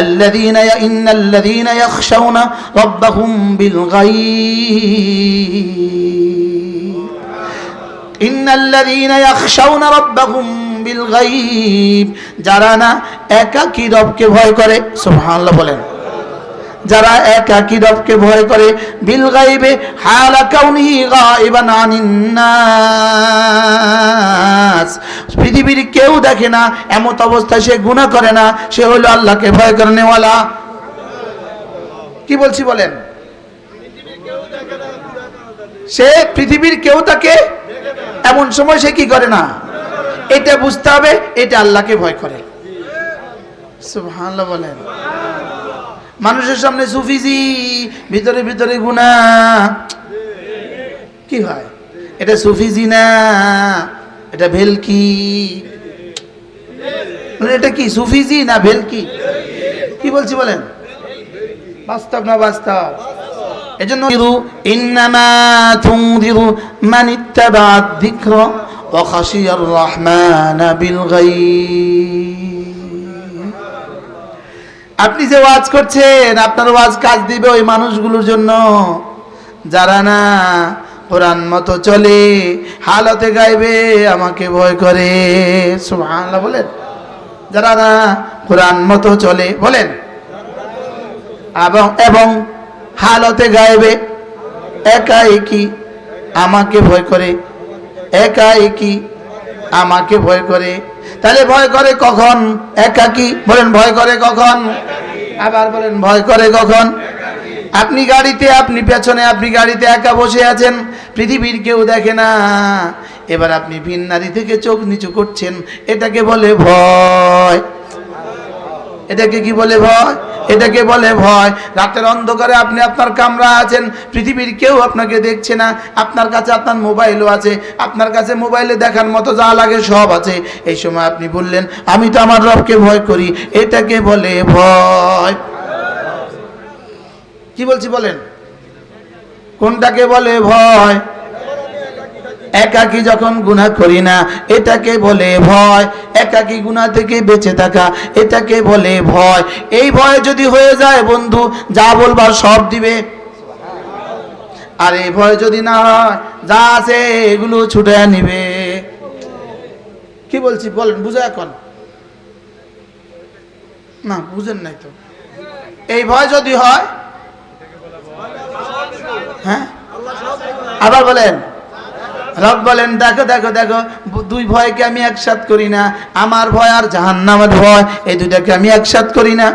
الذين إن الذين يخشون ربهم بالغيب إن الذين يخشون ربهم بالغيب যারা না একাকী রবকে ভয় করে সুবহানাল্লাহ বলেন যারা একাকী রবকে ভয় করে, বিল গাইবে, হালা কাউনিহি গাইবান আনিন নাস। পৃথিবীর কেউ দেখে না, এমত অবস্থায় সে গুনাহ করে না, সে হলো আল্লাহকে ভয় করেনেওয়ালা কি বলছি বলেন? সে পৃথিবীর কেউ তাকে এমন সময় সে কি করে না? এটা বুঝতে হবে, এটা আল্লাহকে ভয় করে। সুবহানাল্লাহ বলেন। মানুষের সামনে সুফিজি, ভিতরে ভিতরে গুণা। কি হয়? এটা সুফিজি না, এটা ভেলকি। এটা কি, সুফিজি না ভেলকি? কি বলছি বলেন? বাস্তব না বাস্তব? এজন্য ইন্নামা তুনদিরু মান ইত্তাবা যিকর ওয়া খাশিয়ার রহমান বিল গায়ব। আপনি যে ওয়াজ করছেন, আপনার ওয়াজ কাজ দিবে ওই মানুষগুলোর জন্য। যারা না কোরআন মতো চলে, হালতে গাইবে, আমাকে ভয় করে। সুবহানাল্লাহ, বলেন। যারা না কোরআন মতো চলে, বলেন। এবং এবং হালতে গাইবে একা একই আমাকে ভয় করে? একা একই আমাকে ভয় করে। তাহলে ভয় করে কখন? একাকি? বলেন, ভয় করে কখন? আবার বলেন, ভয় করে কখন? আপনি গাড়িতে, আপনি পেছনে, আপনি গাড়িতে একা বসে আছেন, পৃথিবীর কেউ দেখে না। এবার আপনি ভিন নারী থেকে চোখ নিচু করছেন, এটাকে বলে ভয়। এটাকে কি বলে ভয়? এটাকে বলে ভয়। রাতের অন্ধকারে আপনি আপনার কামরা আছেন, পৃথিবীর কেউ আপনাকে দেখছে না। আপনার কাছে আপনার মোবাইলও আছে। আপনার কাছে মোবাইলে দেখার মতো যা লাগে সব আছে। এই সময় আপনি বললেন, আমি তো আমার রবকে ভয় করি। এটাকে বলে ভয়। কি বলছি বলেন? কোনটাকে বলে ভয়? একাকি যখন গুনাহ করি না, এটাকে বলে ভয়। একাকি গুনাহ থেকে বেঁচে থাকা, এটাকে বলে ভয়। এই ভয় যদি হয়ে যায় বন্ধু, যা বলবার সব দিবে। আর এই ভয় যদি না হয়, যা আছে এগুলো ছুটে নিবে কি বলছি, বলেন, বুঝে এখন। না, বুঝেন নাই তো। এই ভয় যদি হয় হ্যাঁ? আবার বলেন। রব বলেন, দেখো দেখো দেখো, দুই ভয়কে আমি একসাথ করি না। আমার ভয় আর জাহান্নামের ভয়, এই দুইটাকে আমি একসাথ করি না।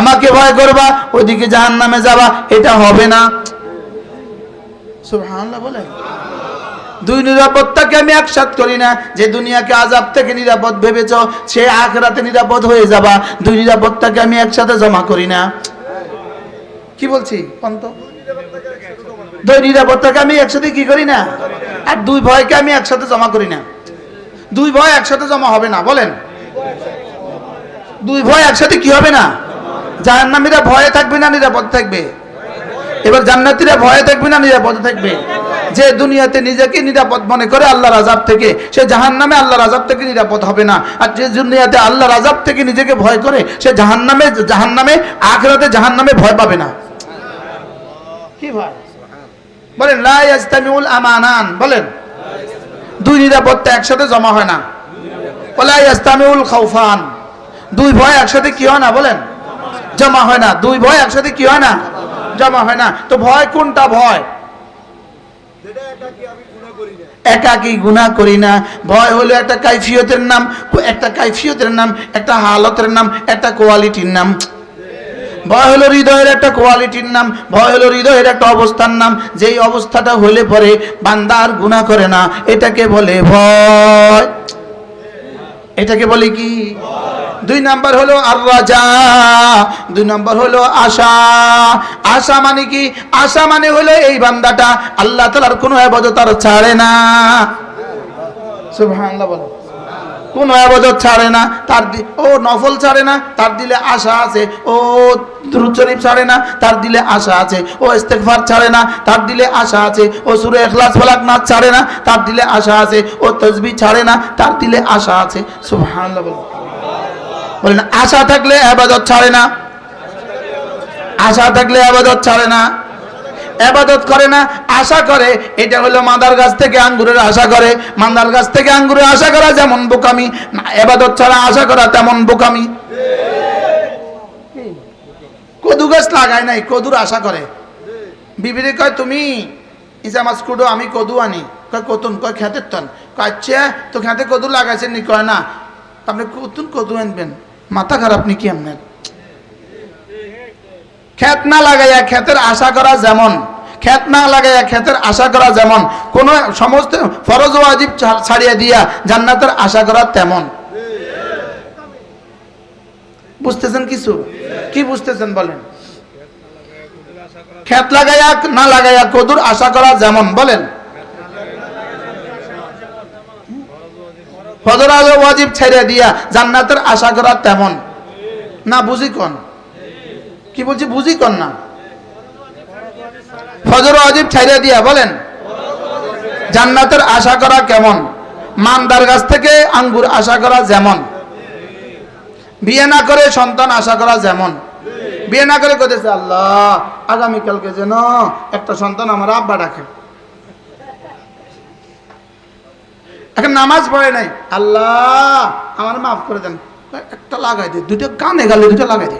আমাকে ভয় করবা, ওইদিকে জাহান্নামে যাবা, এটা হবে না। সুবহানাল্লাহ বলেন দুই নিরাপত্তাকে আমি একসাথ করি না। যে দুনিয়াকে আজাব থেকে নিরাপদ ভেবেছ, সে আখরাতে নিরাপদ হয়ে যাবা। দুই নিরাপত্তাকে আমি একসাথে জমা করি না। কি বলছি, পন্ত? দুই নিরাপত্তাকে আমি একসাথে কি করি না? আর দুই ভয়কে আমি একসাথে জমা করি না। দুই ভয় একসাথে জমা হবে না, বলেন। দুই ভয় একসাথে কি হবে না? জাহান্নামীরা ভয়ে থাকবে না, নিরাপদ থাকবে? এবার জান্নাতীরা ভয়ে থাকবে না, নিরাপদ থাকবে? যে দুনিয়াতে নিজেকে নিরাপদ মনে করে আল্লাহর আজাব থেকে, সে জাহান্নামে আল্লাহর আজাব থেকে নিরাপদ হবে না। আর যে দুনিয়াতে আল্লাহর আজাব থেকে নিজেকে ভয় করে, সে জাহান্নামে জাহান্নামে, আখরাতে জাহান্নামে ভয় পাবে না। কি ভয়? বলেন, লা ইয়াজতামিউল আমানান, বলেন। দুই নিরাপত্তা একসাথে জমা হয় না। ওলা ইয়াজতামিউল খাউফান। দুই ভয় একসাথে কি হয় না, বলেন? জমা হয় না। দুই ভয় একসাথে কি হয় না? জমা হয় না। তো ভয় কোনটা ভয়? একাকি গুণা করি না। ভয় হলো একটা কাইফিয়তের নাম, একটা কাইফিয়তের নাম, একটা হালতের নাম, একটা কোয়ালিটির নাম। ভয় হলো হৃদয়ের একটা কোয়ালিটির নাম, ভয় হলো হৃদয়ের একটা অবস্থার নাম, যেই অবস্থাটা হলে পরে বান্দার গুণা করে না। এটাকে বলে ভয়। এটাকে বলে কি? দুই নাম্বার হলো আর রাজা দুই নাম্বার হলো আশা। আশা মানে কি? আশা মানে হলো এই বান্দাটা আল্লাহ তালার কোনো আবাদত ছাড়ে না। সুবহানাল্লাহ বলো। কোন আবাদত ছাড়ে না, তার ও নফল ছাড়ে না, তার দিলে আশা আছে। ও দুরূদ শরীফ ছাড়ে না, তার দিলে আশা আছে। ও ইস্তেগফার ছাড়ে না, তার দিলে আশা আছে। ও সূরা ইখলাস, ফালাক নাচ ছাড়ে না, তার দিলে আশা আছে। ও তাসবিহ ছাড়ে না, তার দিলে আশা আছে। সুবহানাল্লাহ বলো বলেন, আশা থাকলে আবাদত ছাড়ে না। আশা থাকলে আবাদত ছাড়ে না। আবাদত করে না, আশা করে। এটা হলো মাদার গাছ থেকে আঙ্গুরের আশা করে। মাদার গাছ থেকে আঙ্গুরের আশা করা যেমন বোকামি, না ছাড়া আশা করা তেমন বোকামি। কদু গাছ লাগায় নাই, কদুর আশা করে। বিবিরে কয়, তুমি ইসা মাছ কুডো আমি কদু আনি। কয়, কতুন, কয় খেতের তন। কয় আচ্ছা তো খেতে কদু লাগাইছেন নি? কয়, না। আপনি কতুন কদু আনবেন। মাথা খারাপ নি কি আপনার ক্ষেত না লাগাইয়া ক্ষেতের আশা করা যেমন। ক্ষেত না লাগাইয়া ক্ষেতের আশা করা যেমন, কোন সমস্ত ফরজ ওয়াজিব ছা- ছাড়িয়া দিয়া জান্নাতের আশা করা তেমন। বুঝতেছেন কিছু? কি বুঝতেছেন বলেন? ক্ষেত লাগাইয়া না লাগাইয়া কদুর আশা করা যেমন, বলেন। ফজর ওয়াজিব ছেড়ে দিয়া জান্নাতের আশা করা তেমন। না, বুঝি কন? কি বলছি, বুঝি কন না? ফজর অজিব ছাইরা দিয়া বলেন, জান্নাতের আশা করা কেমন? মানদার গাছ থেকে আঙ্গুর আশা করা যেমন? বিয়ে না করে সন্তান আশা করা যেমন? বিয়ে না করে কইতেছে, আল্লাহ আগামীকালকে যেন একটা সন্তান আমার আব্বা ডাকে। এখন নামাজ পড়ে নাই, আল্লাহ, আমার মাফ করে দেন। একটা লাগাই দে দুটো কানে গেলে দুটো লাগাই দে।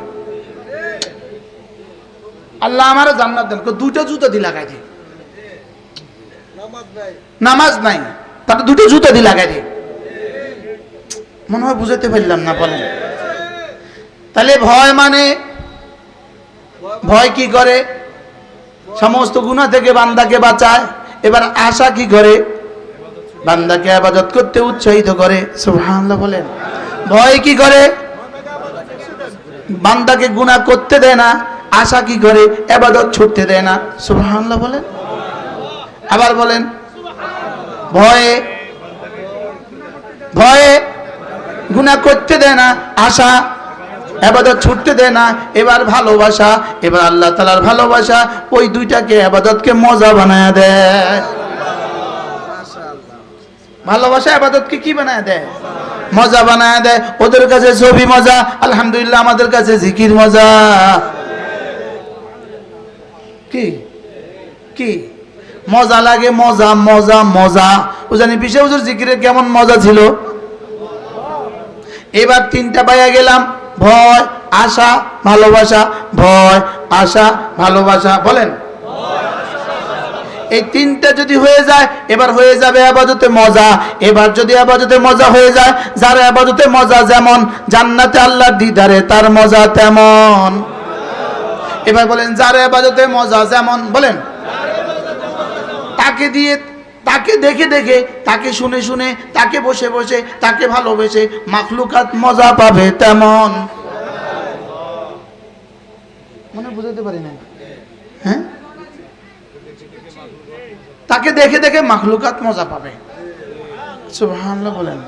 আল্লাহ আমার জান্নাত দেন। দুটো জুতো দি লাগাই দে। নামাজ নাই। তাহলে দুটো জুতো দি লাগাই দে। মনে হয় বুঝাতে পারলাম না, বলেন। তাহলে ভয় মানে? ভয় কি করে? সমস্ত গুণা থেকে বান্দাকে বাঁচায়। এবার আশা কি করে? বান্দাকে আবাদত করতে উৎসাহিত করে। সুবহানাল্লাহ বলেন। ভয় কি করে? বান্দাকে গুনাহ করতে দেয় না। আশা কি করে? এবাদত ছুটতে দেয় না। সুবহানাল্লাহ বলেন। আবার বলেন, ভয়ে ভয়ে গুনাহ করতে দেয় না, আশা আবাদত ছুটতে দেয় না, এবার ভালোবাসা, এবার আল্লাহ তালার ভালোবাসা, ওই দুইটাকে আবাদতকে মজা বানায় দেয়। ভালোবাসা আবাদতকে কি বানায় দেয়? মজা বানায় দেয়। ওদের কাছে ছবি মজা, আলহামদুলিল্লাহ, আমাদের কাছে জিকির মজা। কি? কি? মজা লাগে, মজা মজা মজা। ও জানি বিশে বছর জিকিরের কেমন মজা ছিল? এবার তিনটা পাইয়া গেলাম। ভয়, আশা, ভালোবাসা। ভয়, আশা, ভালোবাসা। বলেন। এই তিনটা যদি হয়ে যায়, এবার হয়ে যাবে আবাদতে মজা। এবার যদি আবাদতে মজা হয়ে যায়, যার আবাদতে মজা যেমন, জান্নাতে আল্লাহর দিদারে তার মজা তেমন। এবার বলেন, যার আবাদতে মজা যেমন, বলেন। তাকে দিয়ে, তাকে দেখে দেখে, তাকে শুনে শুনে, তাকে বসে বসে, তাকে ভালোবেসে, মাখলুকাত মজা পাবে তেমন। মনে বুঝাতে পারি না হ্যাঁ? তাকে দেখে দেখে মাখলুকাত মজা পাবে। বলেন।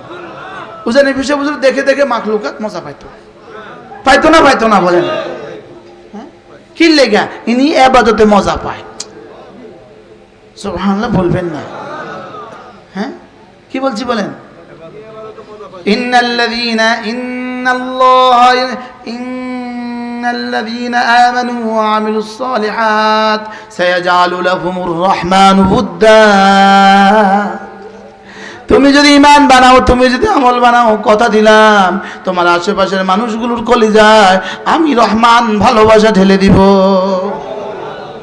উজানি বিষয় বুঝলে দেখে দেখে মাখলুকাত মজা পাইতো। পাইতো না পাইতো না বলেন? কি লেগা? ইনি আবাদতে মজা পায়। সুবহানাল্লাহ, বলবেন না। হ্যাঁ? কি বলছি বলেন? ইন্নাল্লাযীনা, ইন্নাল্লাহ আমানু ওয়া আমিলুস সালিহাত সায়াজআলু লাহুমুর রহমানু উদ্দা তুমি যদি ইমান বানাও, তুমি যদি আমল বানাও, কথা দিলাম। তোমার আশেপাশের মানুষগুলোর কলিজায় আমি রহমান ভালোবাসা ঢেলে দিব।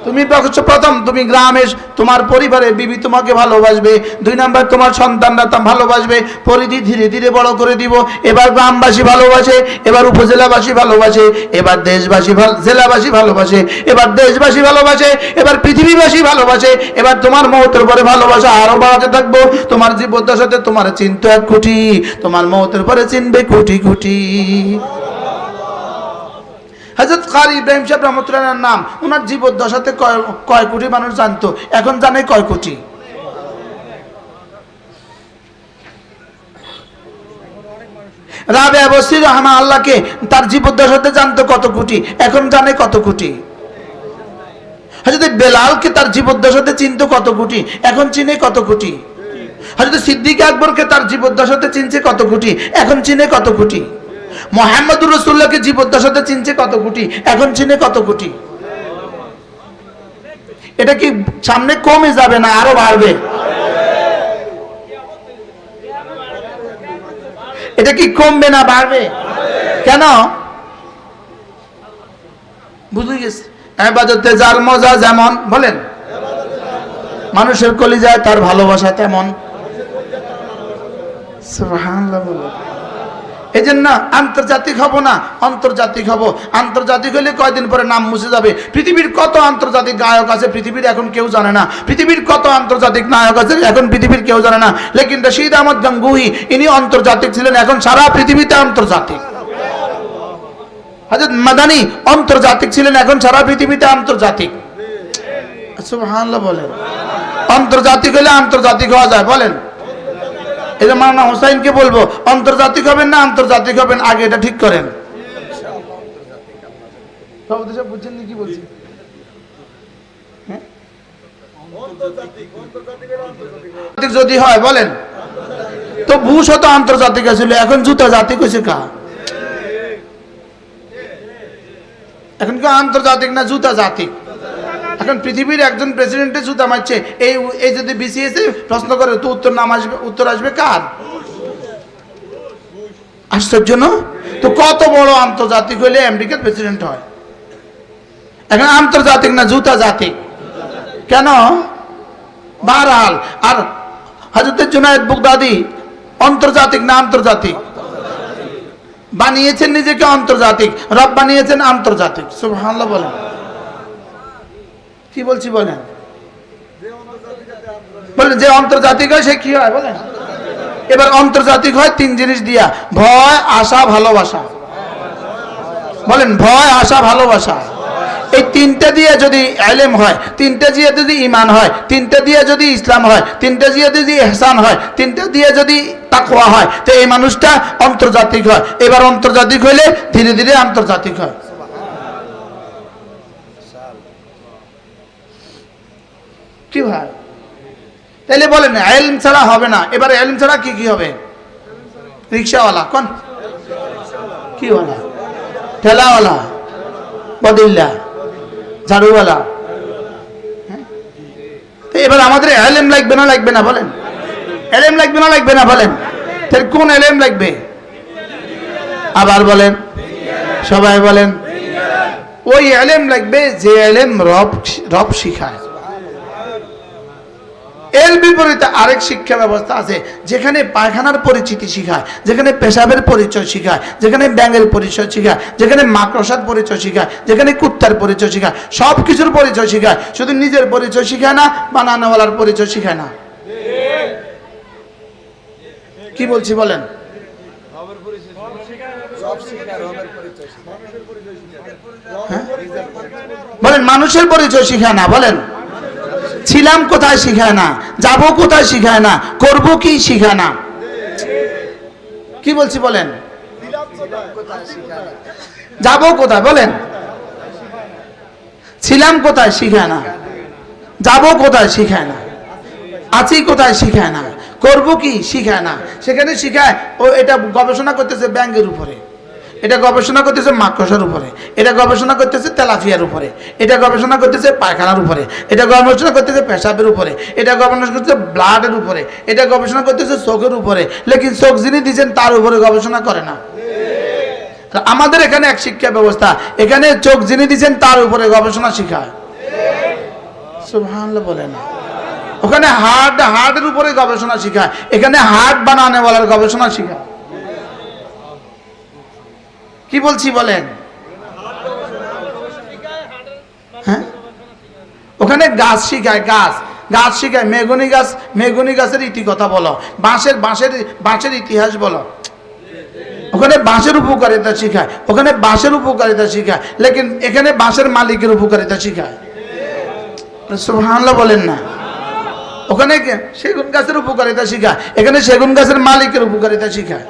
তুমি প্রথম, তুমি গ্রামে তোমার পরিবারের বিবি তোমাকে ভালোবাসবে। দুই নাম্বার, তোমার সন্তানরা তা ভালোবাসবে। পরিধি ধীরে ধীরে বড় করে দিব। এবার গ্রামবাসী ভালোবাসে, এবার উপজেলাবাসী ভালোবাসে, এবার দেশবাসী জেলাবাসী ভালোবাসে, এবার দেশবাসী ভালোবাসে, এবার পৃথিবীবাসী ভালোবাসে, এবার তোমার মহতের পরে ভালোবাসা আরও বাড়াতে থাকব। তোমার জীবদ্দশাতে তোমার চিন্ত এক কোটি তোমার মহতের পরে চিনবে কোটি কোটি হজরত কারি ইব্রাহিম সাহেব রহমতুল্লাহ নাম ওনার জীবদ্দশাতে কয় কয় কোটি মানুষ জানতো, এখন জানে কয় কোটি। রাবে বসির রহমা আল্লাহকে তার জীবদ্দশাতে জানতো কত কোটি, এখন জানে কত কোটি। হজরত বেলালকে তার জীবদ্দশাতে চিনতো কত কোটি, এখন চিনে কত কোটি। হজরত সিদ্দিক আকবরকে তার জীবদ্দশাতে চিনছে কত কোটি, এখন চিনে কত কোটি। মোহাম্মদুর রসুল্লাহকে জীবদ্দশাতে চিনছে কত কোটি? এখন চিনে কত কোটি? এটা কি সামনে কমে যাবে না আরও বাড়বে? এটা কি কমবে না বাড়বে? কেন? বুঝে গেছে। এবাদতে যার মজা যেমন, বলেন। মানুষের কলিজায় তার ভালোবাসা তেমন। সুবহানাল্লাহ। এই জন্য আন্তর্জাতিক হব না, আন্তর্জাতিক হব। আন্তর্জাতিক হলে কয়দিন পরে নাম মুছে যাবে? পৃথিবীর কত আন্তর্জাতিক গায়ক আছে পৃথিবীর এখন কেউ জানে না। পৃথিবীর কত আন্তর্জাতিক নায়ক আছে এখন পৃথিবীর কেউ জানে না। লেকিন রশিদ আহমদ গঙ্গুহি, ইনি আন্তর্জাতিক ছিলেন, এখন সারা পৃথিবীতে আন্তর্জাতিক। হাজরত মাদানি আন্তর্জাতিক ছিলেন, এখন সারা পৃথিবীতে আন্তর্জাতিক। সুবহানাল্লাহ বলেন। আন্তর্জাতিক হলে আন্তর্জাতিক হওয়া যায়, বলেন। এটা মানা হোসাইনকে বলব আন্তর্জাতিক হবেন না আন্তর্জাতিক হবেন আগে এটা ঠিক করেন। বুঝছেন কি বলছি? হ্যাঁ? যদি হয় বলেন। তো বুশও তো আন্তর্জাতিক ছিল এখন জুতা জাতিক হয়েছে কা? এখন কি আন্তর্জাতিক না জুতা জাতিক এখন পৃথিবীর একজন প্রেসিডেন্টের জুতা মারছে। এই এই যদি বিসিএস প্রশ্ন করে, তো উত্তর নাম আসবে উত্তর আসবে কার? আশ্চর্য না তো কত বড় আন্তর্জাতিক হলে আমেরিকার প্রেসিডেন্ট হয়? এখন আন্তর্জাতিক না জুতা জাতিক? কেন? বারহাল। আর হজরতের জুনায়দ বুগদাদি, আন্তর্জাতিক না আন্তর্জাতিক? বানিয়েছেন নিজেকে আন্তর্জাতিক। রব বানিয়েছেন আন্তর্জাতিক। সুবহানাল্লাহ বলেন। কি বলছি বলেন? বলেন যে আন্তর্জাতিক হয়, সে কি হয় বলেন? এবার আন্তর্জাতিক হয় তিন জিনিস দিয়া, ভয়, আশা, ভালোবাসা। বলেন, ভয়, আশা, ভালোবাসা। এই তিনটে দিয়ে যদি এলেম হয়, তিনটে দিয়ে যদি ইমান হয়, তিনটে দিয়ে যদি ইসলাম হয়, তিনটা দিয়ে যদি এহসান হয়, তিনটা দিয়ে যদি তাকওয়া হয়, তো এই মানুষটা আন্তর্জাতিক হয়। এবার আন্তর্জাতিক হইলে ধীরে ধীরে আন্তর্জাতিক হয়। কি বলেন এলম ছাড়া হবে না। এবার এলম ছাড়া কি কি হবে? রিক্সাওয়ালা, কোন? কি ওয়ালা ঠেলাওয়ালা বদিল্লা ঝাড়ুওয়ালা। হ্যাঁ? এবার আমাদের এলএম লাগবে না লাগবে না, বলেন। এলএম লাগবে না লাগবে না, বলেন। তাহলে কোন এলএম লাগবে? আবার বলেন। সবাই বলেন। ওই এলেম লাগবে যে এলেম রব রব শিখায়। এর বিপরীতে আরেক শিক্ষা ব্যবস্থা আছে, যেখানে পায়খানার পরিচিতি শিখায়, যেখানে পেশাবের পরিচয় শিখায়, যেখানে ব্যাঙের পরিচয় শিখায়, যেখানে মাকড়সার পরিচয় শিখায়, যেখানে কুত্তার পরিচয় শিখায় সব কিছুর পরিচয় শিখায়, শুধু নিজের পরিচয় শিখায় না, বানানোওয়ালার পরিচয় শিখায় না। কি বলছি বলেন? হ্যাঁ? বলেন, মানুষের পরিচয় শিখায় না, বলেন। ছিলাম কোথায় শিখায় না? যাব কোথায় শিখায় না? করব কি শিখায় না? কি বলছি বলেন? যাব কোথায়? বলেন। ছিলাম কোথায় শিখায় না? যাব কোথায় শিখায় না? আছি কোথায় শিখায় না? করব কি শিখায় না? সেখানে শিখায়, ও এটা গবেষণা করতেছে ব্যাংকের উপরে। এটা গবেষণা করতেছে মাকড়সার উপরে, এটা গবেষণা করতেছে তেলাফিয়ার উপরে, এটা গবেষণা করতেছে পায়খানার উপরে, এটা গবেষণা করতেছে পেশাবের উপরে, এটা গবেষণা করতেছে ব্লাডের উপরে, এটা গবেষণা করতেছে চোখের উপরে, লেকিন চোখ যিনি দিচ্ছেন তার উপরে গবেষণা করে না। আমাদের এখানে এক শিক্ষা ব্যবস্থা, এখানে চোখ যিনি দিচ্ছেন তার উপরে গবেষণা শিখায়। বলে না। ওখানে হার্ট, হার্টের উপরে গবেষণা শিখায়, এখানে হার্ট বানানে বলার গবেষণা শিখায়। কি বলছি বলেন? হ্যাঁ? ওখানে গাছ শিখায়, গাছ। গাছ শিখায়। মেগুনি গাছ, মেগুনি গাছের ইতি কথা বলো। বাঁশের বাঁশের বাঁশের ইতিহাস বলো। ওখানে বাঁশের উপকারিতা শিখায়। ওখানে বাঁশের উপকারিতা শিখায়। লেকিন এখানে বাঁশের মালিকের উপকারিতা শিখায়। সুবহানাল্লাহ বলেন না। ওখানে সেগুন গাছের উপকারিতা শিখায়। এখানে সেগুন গাছের মালিকের উপকারিতা শিখায়।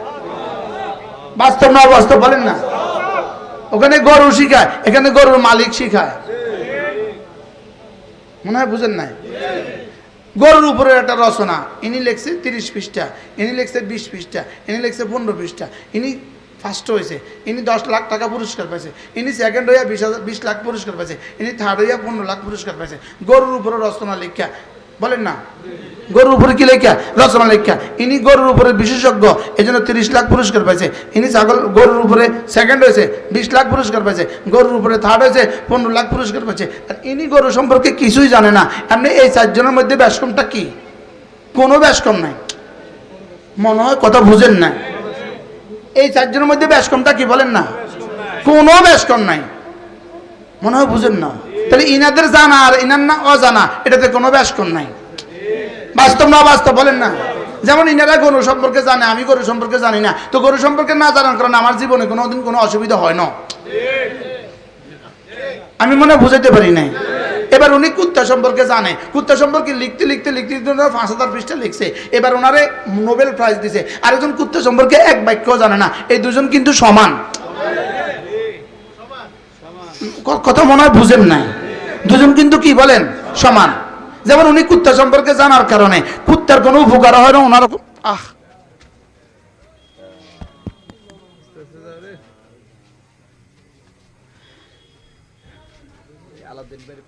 বাস্তব না বাস্তব বলেন না। ওখানে গরু শিখায়, এখানে গরুর মালিক শিখায়। মনে হয় বুঝেন নাই? গরুর উপরে একটা রচনা, ইনি লেখছে তিরিশ পৃষ্ঠা, ইনি লেখছে বিশ পৃষ্ঠা, ইনি লেখছে পনেরো পৃষ্ঠা, ইনি ফার্স্ট হয়েছে, ইনি দশ লাখ টাকা পুরস্কার পাইছে, ইনি সেকেন্ড হইয়া বিশ হাজার, বিশ লাখ পুরস্কার পাইছে, ইনি থার্ড হইয়া পনেরো লাখ পুরস্কার পাইছে। গরুর উপরে রচনা লেখা বলেন না। গরুর উপরে কি লেখা? রচনা লেখা। ইনি গরুর উপরে বিশেষজ্ঞ এই জন্য তিরিশ লাখ পুরস্কার পাইছে। ইনি ছাগল, গরুর উপরে সেকেন্ড হয়েছে, বিশ লাখ পুরস্কার পাইছে। গরুর উপরে থার্ড হয়েছে, পনেরো লাখ পুরস্কার পাইছে। আর ইনি গরু সম্পর্কে কিছুই জানে না। এমনি এই চারজনের মধ্যে ব্যাসকমটা কি? কোনো ব্যাসকম নাই। মনে হয় কথা বুঝেন না এই চারজনের মধ্যে ব্যাসকমটা কি বলেন না? কোনো ব্যাসকম নাই। মনে হয় বুঝেন না। তাহলে ইনাদের জানা আর ইনার না অজানা, এটাতে কোনো ব্যাসকম নাই। বাস্তব না বাস্তব বলেন না। যেমন ইনারা গরু সম্পর্কে জানে, আমি গরু সম্পর্কে জানি না। তো গরু সম্পর্কে না জানার কারণে আমার জীবনে কোনোদিন কোনো অসুবিধা হয় না। আমি মনে বুঝাইতে পারি নাই। এবার উনি কুত্তা সম্পর্কে জানে। কুত্তা সম্পর্কে লিখতে লিখতে লিখতে লিখতে পাঁচ হাজার পৃষ্ঠা লিখছে। এবার ওনারে নোবেল প্রাইজ দিছে। আরেকজন কুত্তা সম্পর্কে এক বাক্যও জানে না। এই দুজন কিন্তু সমান। কথা মনে হয় বুঝেন নাই। দুজন কিন্তু কি বলেন? সমান। যেমন উনি কুত্তা সম্পর্কে জানার কারণে। কুত্তার কোনো উপকার হয় না, ওনার আহ।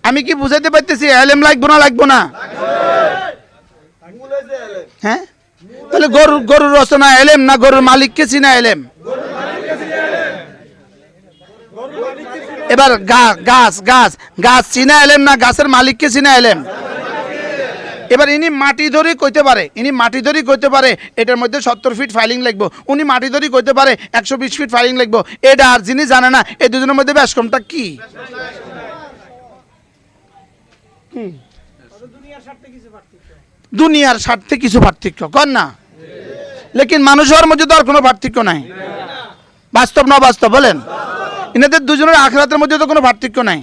আমি কি বুঝাইতে পারতেছি এলএম লাগবো না লাগবো না? হ্যাঁ? তাহলে গরুর গরুর রচনা এলেম না গরুর মালিককে চিনা এলেম? এবার গাছ গাছ গাছ চিনা এলেম না, গাছের মালিককে চিনা এলেম? এবার ইনি মাটি ধরে কইতে পারে, ইনি মাটি ধরে কইতে পারে, এটার মধ্যে সত্তর ফিট ফাইলিং লাগবো উনি মাটি ধরে কইতে পারে, একশো বিশ ফিট ফাইলিং লাগবো এটা আর যিনি জানে না এই দুজনের মধ্যে ব্যাসকমটা কি? দুনিয়ার স্বার্থে কিছু পার্থক্য। কর না। লেকিন মানুষ হওয়ার মধ্যে তো আর কোনো পার্থক্য নাই। বাস্তব না বাস্তব, বলেন। এনাদের দুজনের আখরাতের মধ্যে তো কোনো পার্থক্য নাই।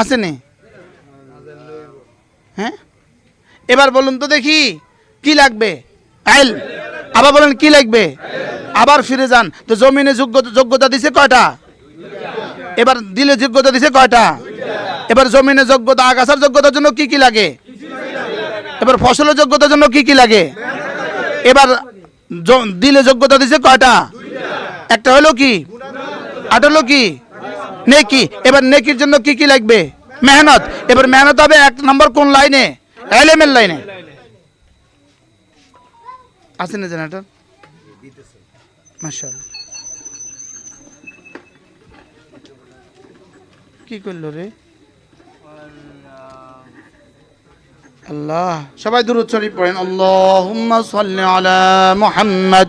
আসেনি? হ্যাঁ? এবার বলুন তো দেখি, কি লাগবে? আইল, আবার বলেন কি লাগবে? আবার ফিরে যান। তো জমিনে যোগ্যতা যোগ্যতা দিছে কয়টা? এবার দিলে যোগ্যতা দিছে কয়টা? এবার জমিনে যোগ্যতা, আগাছার যোগ্যতার জন্য কি কি লাগে? এবার ফসলের যোগ্যতার জন্য কি কি লাগে? এবার দিলে যোগ্যতা দিছে কয়টা? একটা হলো কি? আট হলো কি? নেকি। এবার নেকির জন্য কি কি লাগবে? মেহনত। এবার মেহনত হবে এক নম্বর কোন লাইনে? এলেমের লাইনে। আছে না জেনারেটর মাশাআল্লাহ। কি করল রে? আল্লাহ। সবাই দূর শরীফ পড়েন। আল্লাহুম্মা সাল্লি আলা মুহাম্মদ।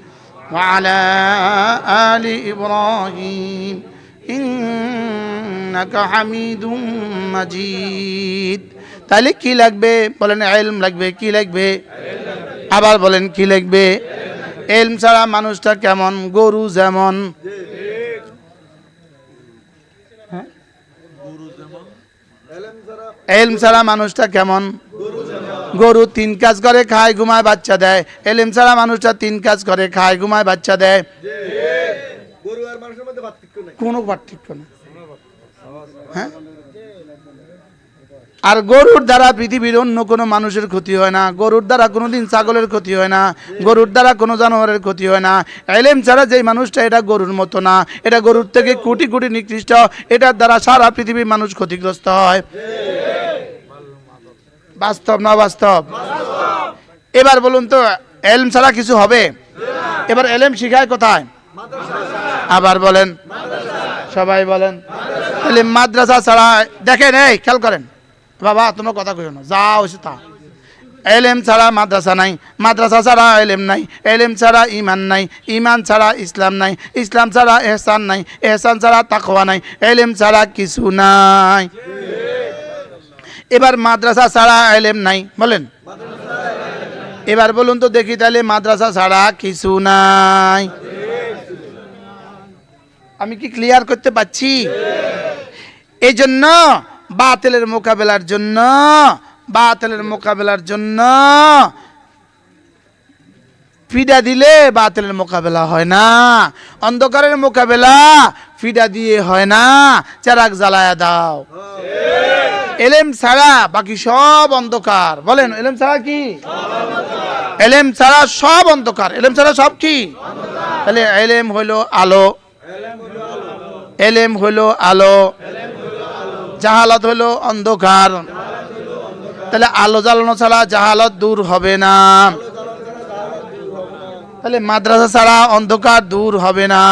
وعلى آل إبراهيم إنك حميد مجيد তাহলে কি লাগবে বলেন এলম লাগবে কি লাগবে আবার বলেন কি লাগবে এলম ছাড়া মানুষটা কেমন গরু যেমন হ্যাঁ? এলম ছাড়া মানুষটা কেমন গরু তিন কাজ করে খায় ঘুমায় বাচ্চা দেয়। এলেম ছাড়া মানুষটা তিন কাজ করে খায় ঘুমায় বাচ্চা দেয়। কোনো পার্থক্য হ্যাঁ? আর গরুর দ্বারা পৃথিবীর অন্য কোনো মানুষের ক্ষতি হয় না। গরুর দ্বারা কোনো দিন ছাগলের ক্ষতি হয় না। গরুর দ্বারা কোনো জানোয়ারের ক্ষতি হয় না। এলেম ছাড়া যেই মানুষটা এটা গরুর মতো না। এটা গরুর থেকে কোটি কোটি নিকৃষ্ট। এটার দ্বারা সারা পৃথিবীর মানুষ ক্ষতিগ্রস্ত হয়। বাস্তব না বাস্তব এবার বলুন তো, এলম ছাড়া কিছু হবে? এবার এলেম শিখায় কোথায়? আবার বলেন। সবাই বলেন। তাহলে মাদ্রাসা ছাড়া, দেখেন, এই খেয়াল করেন। বাবা, তোমার কথা কইও না, যা হয়েছে তা। এলেম ছাড়া মাদ্রাসা নাই, মাদ্রাসা ছাড়া এলেম নাই, এলেম ছাড়া ইমান নাই, ইমান ছাড়া ইসলাম নাই, ইসলাম ছাড়া এহসান নাই, এহসান ছাড়া তাকওয়া নাই, এলেম ছাড়া কিছু নাই। এবার মাদ্রাসা ছাড়া এলেম নাই, বলেন। এবার বলুন তো দেখি তাহলে মাদ্রাসা ছাড়া কিছু নাই। আমি কি ক্লিয়ার করতে পারছি? এই জন্য বাতিলের মোকাবেলার জন্য, বাতিলের মোকাবেলার জন্য ফিডা দিলে বাতিলের মোকাবেলা হয় না। অন্ধকারের মোকাবেলা ফিডা দিয়ে হয় না। চারাক জ্বালায়া দাও। এলেম ছাড়া বাকি সব অন্ধকার। বলেন, এলেম ছাড়া কি? এলেম ছাড়া সব অন্ধকার। এলেম ছাড়া সব কি? তাহলে এলেম হইল আলো। এলেম হইল আলো। জাহালত হইল অন্ধকার। তাহলে আলো জ্বালানো ছাড়া জাহালত দূর হবে না। তাহলে মাদ্রাসা ছাড়া অন্ধকার দূর হবে না।